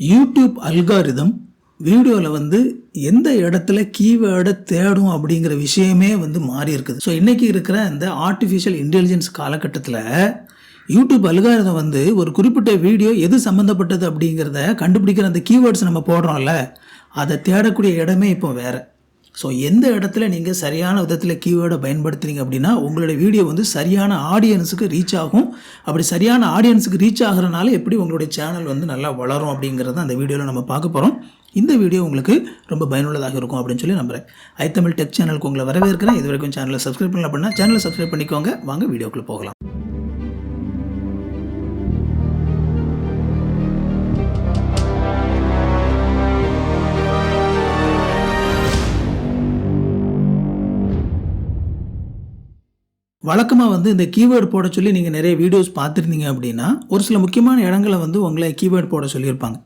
YouTube algorithm வீடியோவில் வந்து எந்த இடத்துல கீவேர்டை தேடும் அப்படிங்கிற விஷயமே வந்து மாறி இருக்குது. ஸோ இன்றைக்கி இருக்கிற இந்த ஆர்டிஃபிஷியல் இன்டெலிஜென்ஸ் காலகட்டத்தில் யூடியூப் அல்காரிதம் வந்து ஒரு குறிப்பிட்ட வீடியோ எது சம்மந்தப்பட்டது அப்படிங்கிறத கண்டுபிடிக்கிற அந்த கீவேர்ட்ஸ் நம்ம போடுறோம்ல அதை தேடக்கூடிய இடமே இப்போ வேறு. ஸோ எந்த இடத்துல நீங்கள் சரியான விதத்தில் கீவேர்டை பயன்படுத்துறீங்க அப்படின்னா உங்களுடைய வீடியோ வந்து சரியான ஆடியன்ஸுக்கு ரீச் ஆகும். அப்படி சரியான ஆடியன்ஸுக்கு ரீச் ஆகிறனால எப்படி உங்களுடைய சேனல் வந்து நல்லா வளரும் அப்படிங்கிறத அந்த வீடியோவில் நம்ம பார்க்க போகிறோம் இந்த வீடியோ உங்களுக்கு ரொம்ப பயனுள்ளதாக இருக்கும் அப்படின்னு சொல்லி நம்புகிறேன் ஐ தமிழ் டெக் சேனலுக்கு உங்களை வரவேற்கிறேன். இது வரைக்கும் சேனலை சப்ஸ்கிரைப் பண்ணல அப்படின்னா சேனலை சப்ஸ்கிரைப் பண்ணிக்கோங்க. வாங்க வீடியோக்குள்ளே போகலாம். வழக்கமாக வந்து இந்த கீவேர்டு போட சொல்லி நீங்கள் நிறைய வீடியோஸ் பார்த்துருந்தீங்க அப்படின்னா ஒரு சில முக்கியமான இடங்களை வந்து உங்களை கீவேர்டு போட சொல்லியிருப்பாங்க.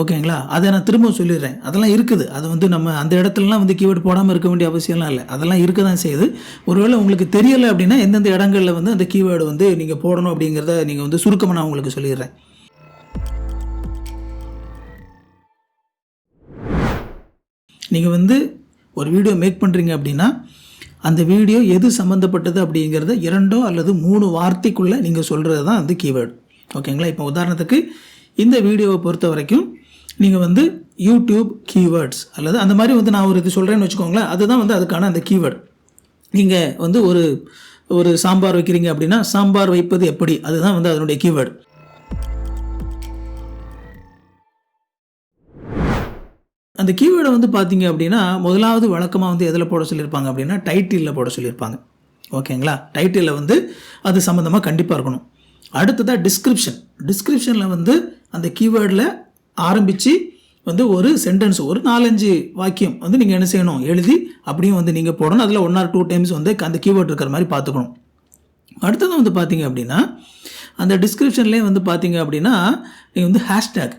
ஓகேங்களா? அதை நான் திரும்ப சொல்லிடுறேன். அதெல்லாம் இருக்குது. அது வந்து நம்ம அந்த இடத்துலலாம் வந்து கீவேர்டு போடாமல் இருக்க வேண்டிய அவசியம்லாம் இல்லை. அதெல்லாம் இருக்க தான் செய்யுது. ஒருவேளை உங்களுக்கு தெரியலை அப்படின்னா எந்தெந்த இடங்களில் வந்து அந்த கீவேர்டு வந்து நீங்கள் போடணும் அப்படிங்கிறத நீங்கள் வந்து சுருக்கமாக நான் உங்களுக்கு சொல்லிடுறேன். நீங்கள் வந்து ஒரு வீடியோ மேக் பண்ணுறீங்க அப்படின்னா அந்த வீடியோ எது சம்மந்தப்பட்டது அப்படிங்கிறத இரண்டோ அல்லது மூணு வார்த்தைக்குள்ளே நீங்கள் சொல்கிறது தான் வந்து கீவேர்டு ஓகேங்களா? இப்போ உதாரணத்துக்கு இந்த வீடியோவை பொறுத்த வரைக்கும் நீங்கள் வந்து யூடியூப் கீவேர்ட்ஸ் அல்லது அந்த மாதிரி வந்து நான் ஒரு இது சொல்கிறேன்னு வச்சுக்கோங்களேன் அதுதான் வந்து அதுக்கான அந்த கீவேர்டு நீங்கள் வந்து ஒரு ஒரு சாம்பார் வைக்கிறீங்க அப்படின்னா சாம்பார் வைப்பது எப்படி? அதுதான் வந்து அதனுடைய கீவேர்டு அந்த கீவேர்டை வந்து பார்த்தீங்க அப்படின்னா முதலாவது வழக்கமாக வந்து எதில் போட சொல்லியிருப்பாங்க அப்படின்னா டைட்டிலில் போட சொல்லியிருப்பாங்க. ஓகேங்களா? டைட்டிலில் வந்து அது சம்மந்தமாக கண்டிப்பாக இருக்கணும். அடுத்ததாக டிஸ்கிரிப்ஷன் டிஸ்கிரிப்ஷனில் வந்து அந்த கீவேர்டில் ஆரம்பித்து வந்து ஒரு சென்டென்ஸ் ஒரு நாலஞ்சு வாக்கியம் வந்து நீங்கள் என்ன செய்யணும்? எழுதி அப்படியும் வந்து நீங்கள் போடணும். அதில் ஒன் ஆர் டூ டைம்ஸ் வந்து அந்த கீவேர்ட் இருக்கிற மாதிரி பார்த்துக்கணும். அடுத்தது வந்து பார்த்தீங்க அப்படின்னா அந்த டிஸ்கிரிப்ஷன்லேயே வந்து பார்த்தீங்க அப்படின்னா நீங்கள் வந்து ஹேஷ்டேக்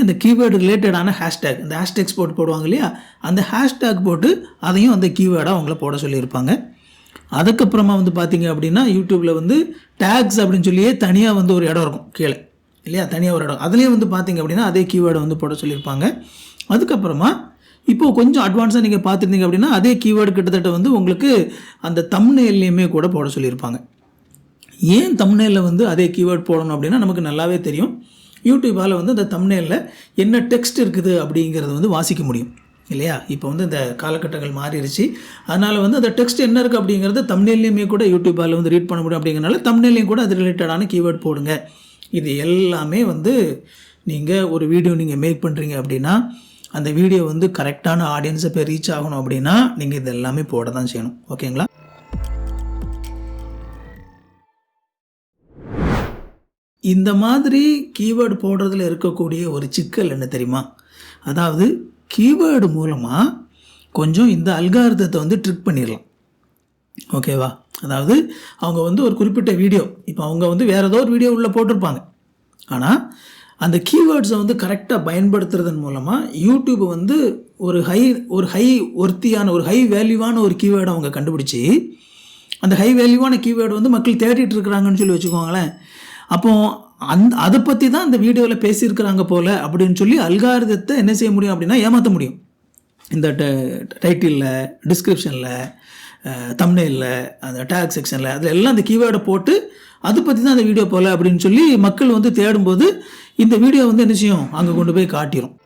இந்த கீவேர்டு ரிலேட்டடான ஹேஷ்டேக் இந்த ஹேஷ்டேக்ஸ் போட்டு போடுவாங்க இல்லையா? அந்த ஹேஷ்டேக் போட்டு அதையும் அந்த கீவேர்டாக அவங்கள போட சொல்லியிருப்பாங்க. அதுக்கப்புறமா வந்து பார்த்தீங்க அப்படின்னா யூடியூப்பில் வந்து டேக்ஸ் அப்படின்னு சொல்லியே தனியாக வந்து ஒரு இடம் இருக்கும் கீழே. இல்லையா? தனியாக ஒரு இடம். அதுலேயும் வந்து பார்த்தீங்க அப்படின்னா அதே கீவேர்டை வந்து போட சொல்லியிருப்பாங்க. அதுக்கப்புறமா இப்போது கொஞ்சம் அட்வான்ஸாக நீங்கள் பார்த்துருந்தீங்க அப்படின்னா அதே கீவேர்டு கிட்டத்தட்ட வந்து உங்களுக்கு அந்த தம்னேல்லையுமே கூட போட சொல்லியிருப்பாங்க. ஏன் தம்னேலில் வந்து அதே கீவேர்ட் போடணும் அப்படின்னா நமக்கு நல்லாவே தெரியும். யூடியூபால் வந்து அந்த தம்னேலில் என்ன டெக்ஸ்ட் இருக்குது அப்படிங்கிறத வந்து வாசிக்க முடியும். இல்லையா? இப்போ வந்து இந்த காலகட்டங்கள் மாறிடுச்சு. அதனால் வந்து அந்த டெக்ஸ்ட் என்ன இருக்குது அப்படிங்கிறது தம்னேல்லையுமே கூட யூடியூப்பால் வந்து ரீட் பண்ண முடியும் அப்படிங்கிறனால தம்னேல்லையும் கூட அது ரிலேட்டடான கீவேர்ட் போடுங்க. இது எல்லாமே வந்து நீங்கள் ஒரு வீடியோ நீங்கள் மேக் பண்ணுறீங்க அப்படின்னா அந்த வீடியோ வந்து கரெக்டான ஆடியன்ஸை போய் ரீச் ஆகணும் அப்படின்னா நீங்கள் இது எல்லாமே போட தான் செய்யணும் ஓகேங்களா இந்த மாதிரி கீவேர்டு போடுறதுல இருக்கக்கூடிய ஒரு சிக்கல் என்ன தெரியுமா? அதாவது கீவேர்டு மூலமாக கொஞ்சம் இந்த அல்காரத்தை வந்து ட்ரிக் பண்ணிடலாம். ஓகேவா அதாவது அவங்க வந்து ஒரு குறிப்பிட்ட வீடியோ இப்போ அவங்க வந்து வேறு ஏதோ ஒரு வீடியோ உள்ளே போட்டிருப்பாங்க. ஆனால் அந்த கீவேர்ட்ஸை வந்து கரெக்டாக பயன்படுத்துறதன் மூலமாக யூடியூப் வந்து ஒரு ஹை ஒரு ஹை ஒர்த்தியான ஒரு ஹை வேல்யூவான ஒரு கீவேர்டை அவங்க கண்டுபிடிச்சி அந்த ஹை வேல்யூவான கீவேர்டு வந்து மக்கள் தேடிட்டு இருக்கிறாங்கன்னு சொல்லி வச்சுக்கோங்களேன். அப்போ அந் அதை பற்றி தான் இந்த வீடியோவில் பேசியிருக்கிறாங்க போல் அப்படின்னு சொல்லி அல்காரதத்தை என்ன செய்ய முடியும் அப்படின்னா ஏமாற்ற முடியும். இந்த டைட்டிலில் டிஸ்கிரிப்ஷனில் தம்னெயிலில் அந்த டேக் செக்ஷனில் அதில் எல்லாம் அந்த கீவேர்டை போட்டு அதை பற்றி தான் அந்த வீடியோ போல் அப்படின்னு சொல்லி மக்கள் வந்து தேடும்போது இந்த வீடியோ வந்து என்ன செய்யும்? அங்கே கொண்டு போய் காட்டிடும்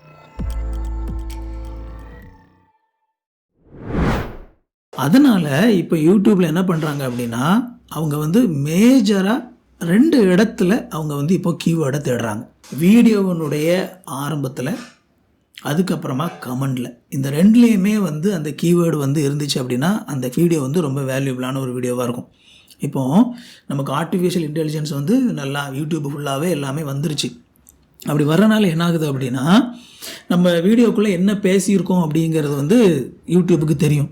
அதனால் இப்போ யூடியூப்பில் என்ன பண்ணுறாங்க அப்படின்னா அவங்க வந்து மேஜராக ரெண்டு இடத்துல அவங்க வந்து இப்போ கீவேர்டை தேடுறாங்க. வீடியோவனுடைய ஆரம்பத்தில் அதுக்கப்புறமா கமெண்டில். இந்த ரெண்டுலேயுமே வந்து அந்த கீவேர்டு வந்து இருந்துச்சு அப்படின்னா அந்த வீடியோ வந்து ரொம்ப வேல்யூபிளான ஒரு வீடியோவாக இருக்கும். இப்போது நமக்கு ஆர்டிஃபிஷியல் இன்டெலிஜென்ஸ் வந்து நல்லா யூடியூப் ஃபுல்லாகவே எல்லாமே வந்துருச்சு. அப்படி வர்றனால என்ன ஆகுது அப்படின்னா நம்ம வீடியோக்குள்ளே என்ன பேசியிருக்கோம் அப்படிங்கிறது வந்து யூடியூபுக்கு தெரியும்.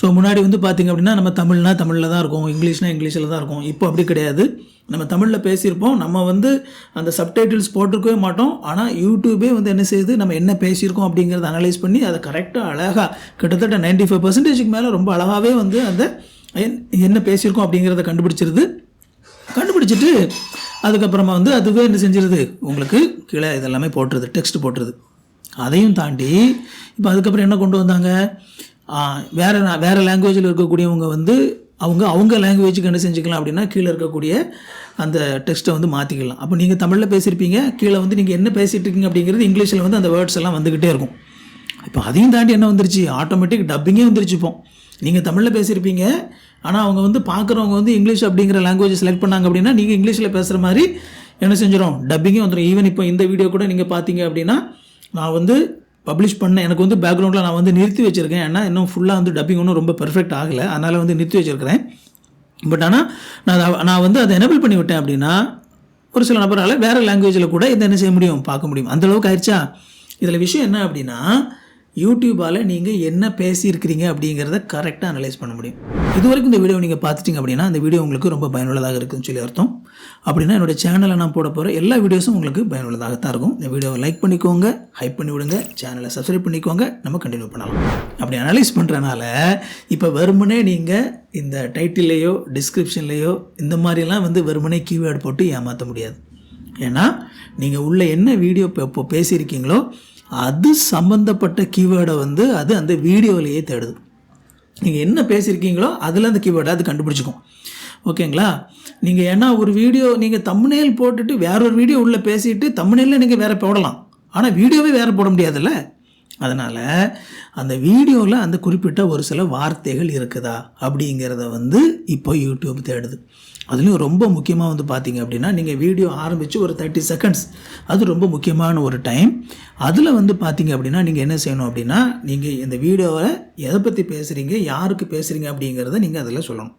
ஸோ முன்னாடி வந்து பார்த்திங்க அப்படின்னா நம்ம தமிழ்னா தமிழில் தான் இருக்கும். இங்கிலீஷ்னா இங்கிலீஷில் தான் இருக்கும். இப்போ அப்படி கிடையாது. நம்ம தமிழில் பேசியிருப்போம். நம்ம வந்து அந்த சப்டைட்டில்ஸ் போட்டிருக்கவே மாட்டோம். ஆனால் யூடியூபே வந்து என்ன செய்யுது? நம்ம என்ன பேசியிருக்கோம் அப்படிங்கிறத அனலைஸ் பண்ணி அதை கரெக்டாக அழகாக கிட்டத்தட்ட நைன்டி ஃபைவ் பர்சன்டேஜுக்கு மேலே ரொம்ப அழகாகவே வந்து அந்த என்- என்ன பேசியிருக்கோம் அப்படிங்கிறத கண்டுபிடிச்சிருது. கண்டுபிடிச்சிட்டு அதுக்கப்புறமா வந்து அதுவே என்ன செஞ்சிருது? உங்களுக்கு கீழே இதெல்லாமே போட்டுருது. டெக்ஸ்ட் போட்டுருது. அதையும் தாண்டி இப்போ அதுக்கப்புறம் என்ன கொண்டு வந்தாங்க? வேறு நான் வேறு லாங்குவேஜில் இருக்கக்கூடியவங்க வந்து அவங்க அவங்க லாங்குவேஜுக்கு என்ன செஞ்சுக்கலாம் அப்படின்னா கீழே இருக்கக்கூடிய அந்த டெக்ஸ்ட்டை வந்து மாற்றிக்கலாம் அப்போ நீங்கள் தமிழில் பேசியிருப்பீங்க கீழே வந்து நீங்கள் என்ன பேசிகிட்டு இருக்கீங்க அப்படிங்கிறது இங்கிலீஷில் வந்து அந்த வேர்ட்ஸ் எல்லாம் வந்துக்கிட்டே இருக்கும். இப்போ அதையும் தாண்டி என்ன வந்துருச்சு? ஆட்டோமேட்டிக் டப்பிங்கே வந்துருச்சு இப்போ. நீங்கள் தமிழில் பேசியிருப்பீங்க ஆனால் அவங்க வந்து பார்க்குறவங்க வந்து இங்கிலீஷ் அப்படிங்கிற லாங்குவேஜ் செலக்ட் பண்ணாங்க அப்படின்னா நீங்கள் இங்கிலீஷில் பேசுகிற மாதிரி என்ன செஞ்சிடும் டப்பிங்கே வந்துடும் ஈவன் இப்போ இந்த வீடியோ கூட நீங்கள் பார்த்தீங்க அப்படின்னா நான் வந்து பப்ளிஷ் பண்ண எனக்கு வந்து பேக்ரவுண்டில் நான் வந்து நிறுத்தி வச்சுருக்கேன். ஏன்னா இன்னும் ஃபுல்லாக வந்து டப்பிங் ஒன்றும் ரொம்ப பெர்ஃபெக்ட் ஆகலை. அதனால் வந்து நிறுத்தி வச்சுருக்கிறேன். பட் ஆனால் நான் அதை- நான் வந்து அதை எனபிள் பண்ணி விட்டேன் அப்படின்னா ஒரு சில நபரால் வேறு லாங்குவேஜில் கூட இதை என்ன செய்ய முடியும்? பார்க்க முடியும். அந்தளவுக்கு ஆயிடுச்சா? இதில் விஷயம் என்ன அப்படின்னா யூடியூபால் நீங்கள் என்ன பேசியிருக்கிறீங்க அப்படிங்கிறத கரெக்டாக அனலைஸ் பண்ண முடியும். இது வரைக்கும் இந்த வீடியோ நீங்கள் பார்த்துட்டிங்க அப்படின்னா இந்த வீடியோ உங்களுக்கு ரொம்ப பயனுள்ளதாக இருக்குதுன்னு சொல்லி அர்த்தம். அப்படின்னா என்னோட சேனலில் நான் போட போகிற எல்லா வீடியோஸும் உங்களுக்கு பயனுள்ளதாகத்தான் இருக்கும். இந்த வீடியோவை லைக் பண்ணிக்கோங்க ஹைப் பண்ணி விடுங்க சேனலை சப்ஸ்கிரைப் பண்ணிக்கோங்க நம்ம கண்டினியூ பண்ணலாம். அப்படி அனலைஸ் பண்ணுறனால இப்போ வெறுமனே நீங்கள் இந்த டைட்டில்லையோ டிஸ்கிரிப்ஷன்லேயோ இந்த மாதிரிலாம் வந்து வெறுமனே கீவேர்டு போட்டு ஏமாற்ற முடியாது. ஏன்னா நீங்கள் உள்ள என்ன வீடியோ இப்போ பேசியிருக்கீங்களோ அது சம்மந்தப்பட்ட கீவேர்டை வந்து அது அந்த வீடியோவிலேயே தேடுது. நீங்கள் என்ன பேசியிருக்கீங்களோ அதில் அந்த கீவேர்டை அது கண்டுபிடிச்சிக்கும். ஓகேங்களா? நீங்கள் ஏன்னா ஒரு வீடியோ நீங்கள் தம்ப்நெயில் போட்டுட்டு வேற ஒரு வீடியோ உள்ளே பேசிட்டு தம்ப்நெயிலில் நீங்கள் வேறு போடலாம். ஆனால் வீடியோவே வேறு போட முடியாதுல்ல? அதனால் அந்த வீடியோவில் அந்த குறிப்பிட்ட ஒரு சில வார்த்தைகள் இருக்குதா அப்படிங்கிறத வந்து இப்போ யூடியூப் தேடுது. அதுலேயும் ரொம்ப முக்கியமாக வந்து பார்த்தீங்க அப்படின்னா நீங்கள் வீடியோ ஆரம்பித்து ஒரு தேர்ட்டி செகண்ட்ஸ் அது ரொம்ப முக்கியமான ஒரு டைம் அதில் வந்து பார்த்தீங்க அப்படின்னா நீங்கள் என்ன செய்யணும் அப்படின்னா நீங்கள் இந்த வீடியோவை எதை பற்றி பேசுகிறீங்க யாருக்கு பேசுகிறீங்க அப்படிங்கிறத நீங்கள் அதில் சொல்லணும்.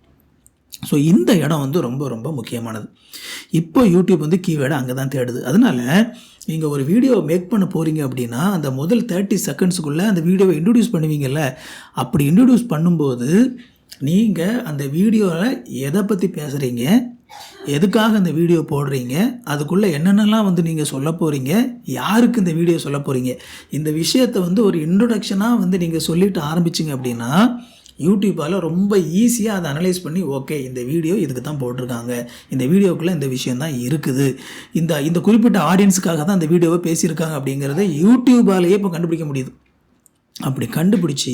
ஸோ இந்த இடம் வந்து ரொம்ப ரொம்ப முக்கியமானது. இப்போ யூடியூப் வந்து கீவேர்டை அங்கே தான் தேடுது. அதனால் நீங்கள் ஒரு வீடியோ மேக் பண்ண போகிறீங்க அப்படின்னா அந்த முதல் தேர்ட்டி செகண்ட்ஸுக்குள்ளே அந்த வீடியோவை இன்ட்ரடியூஸ் பண்ணுவீங்கள்ல அப்படி இன்ட்ரடியூஸ் பண்ணும்போது நீங்கள் அந்த வீடியோவில் எதை பற்றி பேசுகிறீங்க எதுக்காக இந்த வீடியோ போடுறீங்க அதுக்குள்ளே என்னென்னலாம் வந்து நீங்கள் சொல்ல போகிறீங்க யாருக்கு இந்த வீடியோ சொல்ல போகிறீங்க இந்த விஷயத்தை வந்து ஒரு இன்ட்ரொடக்ஷனாக வந்து நீங்கள் சொல்லிட்டு ஆரம்பிச்சிங்க அப்படின்னா யூடியூப்பால் ரொம்ப ஈஸியாக அதை அனலைஸ் பண்ணி ஓகே இந்த வீடியோ இதுக்கு தான் போட்டிருக்காங்க. இந்த வீடியோக்குள்ளே இந்த விஷயம் தான் இருக்குது. இந்த இந்த குறிப்பிட்ட ஆடியன்ஸுக்காக தான் இந்த வீடியோவை பேசியிருக்காங்க. அப்படிங்கிறத யூடியூபாலேயே இப்போ கண்டுபிடிக்க முடியுது. அப்படி கண்டுபிடிச்சி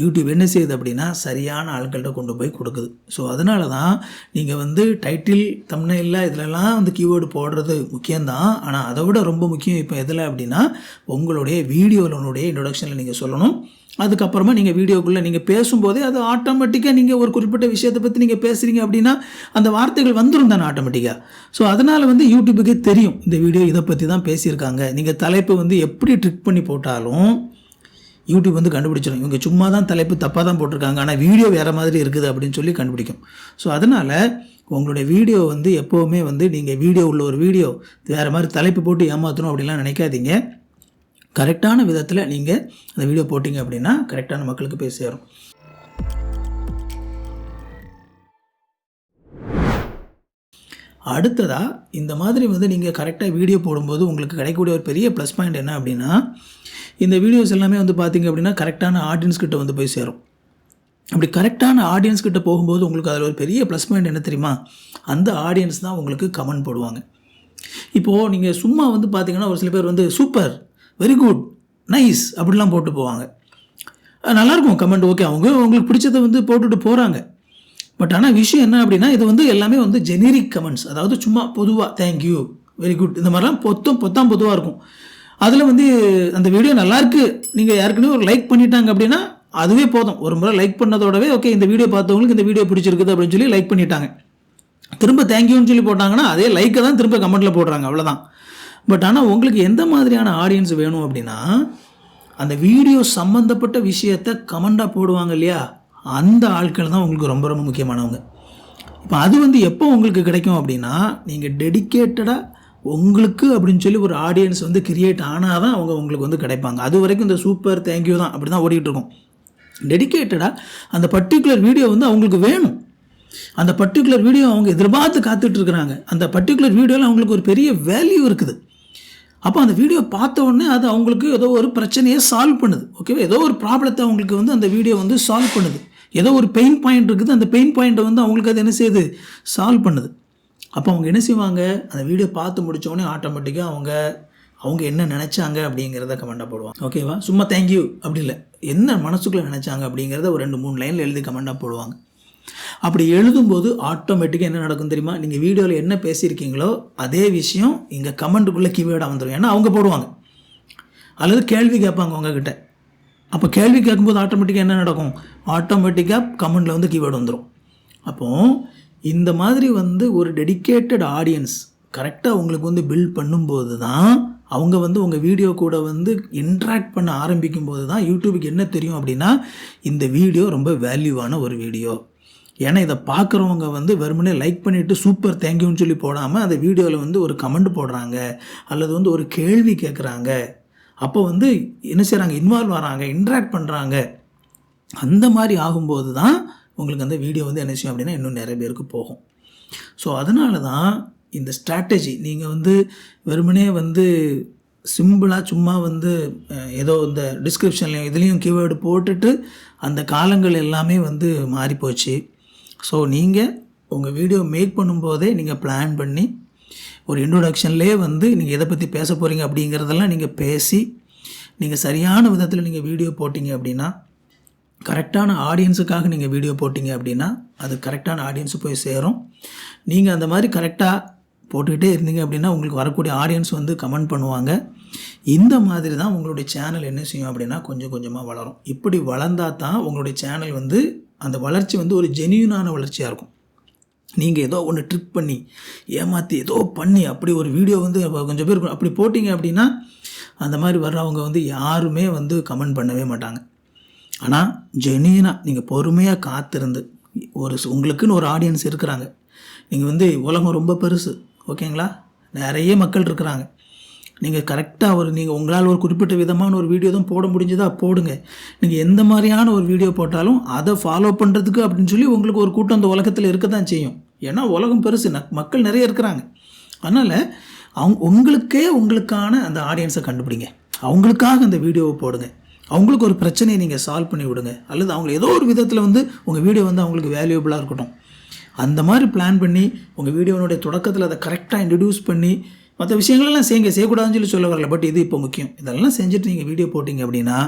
யூடியூப் என்ன செய்யுது அப்படின்னா சரியான ஆட்கள்கிட்ட கொண்டு போய் கொடுக்குது. ஸோ அதனால தான் நீங்கள் வந்து டைட்டில் தம்னையில் இதிலலாம் வந்து கீவேர்டு போடுறது முக்கியம்தான். ஆனால் அதை விட ரொம்ப முக்கியம் இப்போ எதில் அப்படின்னா உங்களுடைய வீடியோனுடைய இன்ட்ரொடக்ஷனில் நீங்கள் சொல்லணும். அதுக்கப்புறமா நீங்கள் வீடியோக்குள்ளே நீங்கள் பேசும்போதே அது ஆட்டோமேட்டிக்காக நீங்கள் ஒரு குறிப்பிட்ட விஷயத்தை பற்றி நீங்கள் பேசுகிறீங்க அப்படின்னா அந்த வார்த்தைகள் வந்துடும் தானே ஆட்டோமேட்டிக்காக ஸோ அதனால் வந்து யூடியூபுக்கே தெரியும் இந்த வீடியோ இதை பற்றி தான் பேசியிருக்காங்க. நீங்கள் தலைப்பை வந்து எப்படி ட்ரிக் பண்ணி போட்டாலும் யூடியூப் வந்து கண்டுபிடிச்சிடும் இவங்க சும்மா தான் தலைப்பு தப்பாக தான் போட்டிருக்காங்க. ஆனால் வீடியோ வேறு மாதிரி இருக்குது அப்படின்னு சொல்லி கண்டுபிடிக்கும். ஸோ அதனால் உங்களுடைய வீடியோ வந்து எப்போவுமே வந்து நீங்கள் வீடியோ உள்ள ஒரு வீடியோ வேறு மாதிரி தலைப்பு போட்டு ஏமாற்றணும் அப்படிலாம் நினைக்காதீங்க. கரெக்டான விதத்தில் நீங்கள் அந்த வீடியோ போட்டிங்க அப்படின்னா கரெக்டான மக்களுக்கு போய் சேரும். அடுத்ததாக இந்த மாதிரி வந்து நீங்கள் கரெக்டாக வீடியோ போடும்போது உங்களுக்கு கிடைக்கக்கூடிய ஒரு பெரிய ப்ளஸ் பாயிண்ட் என்ன அப்படின்னா இந்த வீடியோஸ் எல்லாமே வந்து பார்த்திங்க அப்படின்னா கரெக்டான ஆடியன்ஸ் கிட்ட வந்து போய் சேரும். அப்படி கரெக்டான ஆடியன்ஸ் கிட்ட போகும்போது உங்களுக்கு அதில் ஒரு பெரிய ப்ளஸ் பாயிண்ட் என்ன தெரியுமா? அந்த ஆடியன்ஸ் தான் உங்களுக்கு கமெண்ட் போடுவாங்க. இப்போது நீங்கள் சும்மா வந்து பார்த்தீங்கன்னா ஒரு சில பேர் வந்து சூப்பர் வெரி குட் நைஸ் அப்படிலாம் போட்டு போவாங்க. நல்லாயிருக்கும். கமெண்ட் ஓகே அவங்க உங்களுக்கு பிடிச்சதை வந்து போட்டுட்டு போகிறாங்க பட் ஆனால் விஷயம் என்ன அப்படின்னா இது வந்து எல்லாமே வந்து ஜெனரிக் கமெண்ட்ஸ் அதாவது சும்மா பொதுவாக தேங்க்யூ வெரி குட் இந்த மாதிரிலாம் பொத்தம் பொத்தாம் பொதுவாக இருக்கும். அதில் வந்து அந்த வீடியோ நல்லாயிருக்கு. நீங்கள் யாருக்குன்னு ஒரு லைக் பண்ணிட்டாங்க அப்படின்னா அதுவே போதும். ஒரு முறை லைக் பண்ணதோடவே ஓகே இந்த வீடியோ பார்த்தவங்களுக்கு இந்த வீடியோ பிடிச்சிருக்குது அப்படின்னு சொல்லி லைக் பண்ணிட்டாங்க. திரும்ப தேங்க்யூன்னு சொல்லி போட்டாங்கன்னா அதே லைக்கை தான் திரும்ப கமெண்ட்டில் போடுறாங்க. அவ்வளோதான் பட் ஆனால் உங்களுக்கு எந்த மாதிரியான ஆடியன்ஸ் வேணும் அப்படின்னா அந்த வீடியோ சம்மந்தப்பட்ட விஷயத்த கமெண்டாக போடுவாங்க இல்லையா? அந்த ஆட்கள் தான் உங்களுக்கு ரொம்ப ரொம்ப முக்கியமானவங்க. இப்போ அது வந்து எப்போ உங்களுக்கு கிடைக்கும் அப்படின்னா நீங்கள் டெடிக்கேட்டடாக உங்களுக்கு அப்படின்னு சொல்லி ஒரு ஆடியன்ஸ் வந்து கிரியேட் ஆனால் தான் அவங்க உங்களுக்கு வந்து கிடைப்பாங்க. அது வரைக்கும் இந்த சூப்பர் தேங்க்யூ தான் அப்படி தான் ஓடிட்டு இருக்கும். டெடிக்கேட்டடாக அந்த பர்டிகுலர் வீடியோ வந்து அவங்களுக்கு வேணும். அந்த பர்டிகுலர் வீடியோ அவங்க எதிர்பார்த்து காத்துட்ருக்குறாங்க அந்த பர்டிகுலர் வீடியோவில் அவங்களுக்கு ஒரு பெரிய வேல்யூ இருக்குது. அப்போ அந்த வீடியோ பார்த்த உடனே அது அவங்களுக்கு ஏதோ ஒரு பிரச்சனையை சால்வ் பண்ணுது. ஓகேவா ஏதோ ஒரு ப்ராப்ளத்தை அவங்களுக்கு வந்து அந்த வீடியோ வந்து சால்வ் பண்ணுது. ஏதோ ஒரு பெயின் பாயிண்ட் இருக்குது. அந்த பெயின் பாயிண்ட்டை வந்து அவங்களுக்கு அது என்ன செய்யுது? சால்வ் பண்ணுது. அப்போ அவங்க என்ன செய்வாங்க? அந்த வீடியோ பார்த்து முடித்தோடனே ஆட்டோமேட்டிக்காக அவங்க அவங்க என்ன நினச்சாங்க அப்படிங்கிறத கமெண்டாக போடுவாங்க. ஓகேவா சும்மா தேங்க்யூ அப்படி இல்லை. என்ன மனசுக்குள்ளே நினச்சாங்க அப்படிங்கிறத ஒரு ரெண்டு மூணு லைனில் எழுதி கமெண்டாக போடுவாங்க. அப்படி எழுதும்போது ஆட்டோமேட்டிக்காக என்ன நடக்கும் தெரியுமா? நீங்கள் வீடியோவில் என்ன பேசியிருக்கீங்களோ அதே விஷயம் இங்கே கமெண்ட்டுக்குள்ளே கீவேர்டாக வந்துடும் ஏன்னா அவங்க போடுவாங்க. அல்லது கேள்வி கேட்பாங்க உங்ககிட்ட. அப்போ கேள்வி கேட்கும்போது ஆட்டோமேட்டிக்காக என்ன நடக்கும்? ஆட்டோமேட்டிக்காக கமெண்டில் வந்து கீவேர்டு வந்துடும் அப்போது இந்த மாதிரி வந்து ஒரு டெடிக்கேட்டட் ஆடியன்ஸ் கரெக்டாக உங்களுக்கு வந்து பில்ட் பண்ணும்போது தான் அவங்க வந்து உங்கள் வீடியோ கூட வந்து இன்ட்ராக்ட் பண்ண ஆரம்பிக்கும் போது தான் யூடியூபுக்கு என்ன தெரியும் அப்படின்னா இந்த வீடியோ ரொம்ப வேல்யூவான ஒரு வீடியோ ஏன்னா இதை பார்க்குறவங்க வந்து வெறுமனே லைக் பண்ணிவிட்டு சூப்பர் தேங்க்யூன்னு சொல்லி போடாமல் அந்த வீடியோவில் வந்து ஒரு கமெண்ட் போடுறாங்க அல்லது வந்து ஒரு கேள்வி கேட்குறாங்க அப்போ வந்து என்ன செய்கிறாங்க இன்வால்வ் ஆகிறாங்க இன்ட்ராக்ட் பண்ணுறாங்க அந்த மாதிரி ஆகும்போது தான் உங்களுக்கு அந்த வீடியோ வந்து என்ன செய்யும் அப்படின்னா இன்னும் நிறைய பேருக்கு போகும். ஸோ அதனால தான் இந்த ஸ்ட்ராட்டஜி நீங்கள் வந்து வெறுமனே வந்து சிம்பிளாக சும்மா வந்து ஏதோ இந்த டிஸ்கிரிப்ஷன்லையும் இதுலேயும் கீவேர்டு போட்டுட்டு அந்த காலங்கள் எல்லாமே வந்து மாறிப்போச்சு. ஸோ நீங்கள் உங்கள் வீடியோ மேக் பண்ணும்போதே நீங்கள் பிளான் பண்ணி ஒரு இன்ட்ரொடக்ஷன்லேயே வந்து நீங்கள் எதை பற்றி பேச போகிறீங்க அப்படிங்கிறதெல்லாம் நீங்கள் பேசி நீங்கள் சரியான விதத்தில் நீங்கள் வீடியோ போட்டிங்க அப்படின்னா கரெக்டான ஆடியன்ஸுக்காக நீங்கள் வீடியோ போட்டிங்க அப்படின்னா அது கரெக்டான ஆடியன்ஸு போய் சேரும். நீங்கள் அந்த மாதிரி கரெக்டாக போட்டுக்கிட்டே இருந்தீங்க அப்படின்னா உங்களுக்கு வரக்கூடிய ஆடியன்ஸ் வந்து கமெண்ட் பண்ணுவாங்க. இந்த மாதிரி தான் உங்களுடைய சேனல் என்ன செய்யும் அப்படின்னா கொஞ்சம் கொஞ்சமாக வளரும். இப்படி வளர்ந்தால் தான் உங்களுடைய சேனல் வந்து அந்த வளர்ச்சி வந்து ஒரு ஜெனியூனான வளர்ச்சியாக இருக்கும். நீங்கள் ஏதோ ஒன்று ட்ரிக் பண்ணி ஏமாற்றி ஏதோ பண்ணி அப்படி ஒரு வீடியோ வந்து கொஞ்சம் பேர் அப்படி போட்டிங்க அப்படின்னா அந்த மாதிரி வர்றவங்க வந்து யாருமே வந்து கமெண்ட் பண்ணவே மாட்டாங்க. ஆனால் ஜெனியூனாக நீங்கள் பொறுமையாக காத்திருந்து ஒரு உங்களுக்குன்னு ஒரு ஆடியன்ஸ் இருக்கிறாங்க. நீங்கள் வந்து உலகம் ரொம்ப பெருசு ஓகேங்களா? நிறைய மக்கள் இருக்கிறாங்க. நீங்கள் கரெக்டாக ஒரு நீங்கள் உங்களால் ஒரு குறிப்பிட்ட விதமான ஒரு வீடியோ தான் போட முடிஞ்சதா போடுங்க. நீங்கள் எந்த மாதிரியான ஒரு வீடியோ போட்டாலும் அதை ஃபாலோ பண்ணுறதுக்கு அப்படின்னு சொல்லி உங்களுக்கு ஒரு கூட்டம் அந்த உலகத்தில் இருக்க தான் செய்யும். ஏன்னா உலகம் பெருசு. ந- மக்கள் நிறைய இருக்கிறாங்க. அதனால் அவங்க உங்களுக்கே உங்களுக்கான அந்த ஆடியன்ஸை கண்டுபிடிங்க. அவங்களுக்காக அந்த வீடியோவை போடுங்க. அவங்களுக்கு ஒரு பிரச்சனையை நீங்கள் சால்வ் பண்ணி விடுங்க. அல்லது அவங்க ஏதோ ஒரு விதத்தில் வந்து உங்கள் வீடியோ வந்து அவங்களுக்கு வேல்யூபிளாக இருக்கட்டும். அந்த மாதிரி பிளான் பண்ணி உங்கள் வீடியோனுடைய தொடக்கத்தில் அதை கரெக்டாக இன்ட்ரடியூஸ் பண்ணி மற்ற விஷயங்களெல்லாம் செய்யுங்க செய்யக்கூடாதுன்னு சொல்லி சொல்ல வரல. பட் இது இப்போ முக்கியம். இதெல்லாம் செஞ்சுட்டு நீங்கள் வீடியோ போட்டிங்க அப்படின்னா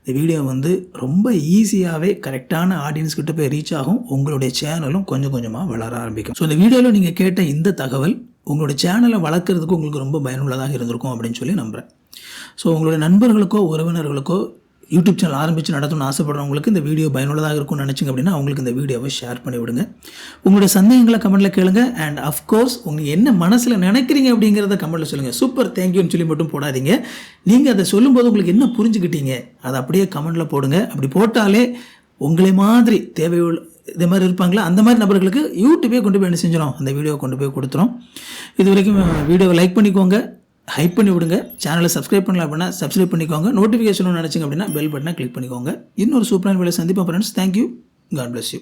இந்த வீடியோ வந்து ரொம்ப ஈஸியாகவே கரெக்டான ஆடியன்ஸ் கிட்ட போய் ரீச் ஆகும். உங்களுடைய சேனலும் கொஞ்சம் கொஞ்சமாக வளர ஆரம்பிக்கும். ஸோ இந்த வீடியோவில் நீங்கள் கேட்ட இந்த தகவல் உங்களுடைய சேனலை வளர்க்குறதுக்கு உங்களுக்கு ரொம்ப பயனுள்ளதாக இருந்திருக்கும் அப்படின்னு சொல்லி நம்புகிறேன் ஸோ உங்களுடைய நண்பர்களுக்கோ உறவினர்களுக்கோ யூடியூப் சேனல் ஆரம்பித்து நடத்தணும்னு ஆசைப்படுறவங்களுக்கு இந்த வீடியோ பயனுள்ளதாக இருக்கும்னு நினச்சிங்க அப்படின்னா அவங்களுக்கு இந்த வீடியோவை ஷேர் பண்ணி விடுங்க. உங்களுடைய சந்தேகங்களை கமெண்ட்டில் கேளுங்க. அண்ட் அஃப்கோர்ஸ் உங்களுக்கு என்ன மனசில் நினைக்கிறீங்க அப்படிங்கிறத கமெண்ட்டில் சொல்லுங்கள் சூப்பர் தேங்க்யூன்னு சொல்லி மட்டும் போடாதீங்க. நீங்கள் அதை சொல்லும்போது உங்களுக்கு என்ன புரிஞ்சுக்கிட்டீங்க அதை அப்படியே கமெண்ட்டில் போடுங்க. அப்படி போட்டாலே உங்களை மாதிரி தேவையுள்ள இதே மாதிரி இருப்பாங்களா? அந்த மாதிரி நபர்களுக்கு யூடியூபே கொண்டு போய் என்ன செஞ்சிடும் அந்த வீடியோ கொண்டு போய் கொடுத்துரும். இது வரைக்கும் வீடியோவை லைக் பண்ணிக்கோங்க. ஹைப் பண்ணி விடுங்க. சேனலை சப்ஸ்கிரைப் பண்ணல அப்படின்னா சப்ஸ்கிரைப் பண்ணிக்கோங்க. நோட்டிஃபிகேஷன் நினச்சிங்க அப்படின்னா பெல் பட்டனை கிளிக் பண்ணிக்கோங்க. இன்னொரு சூப்பரான வேலை சந்திப்போம் friends thank you god bless you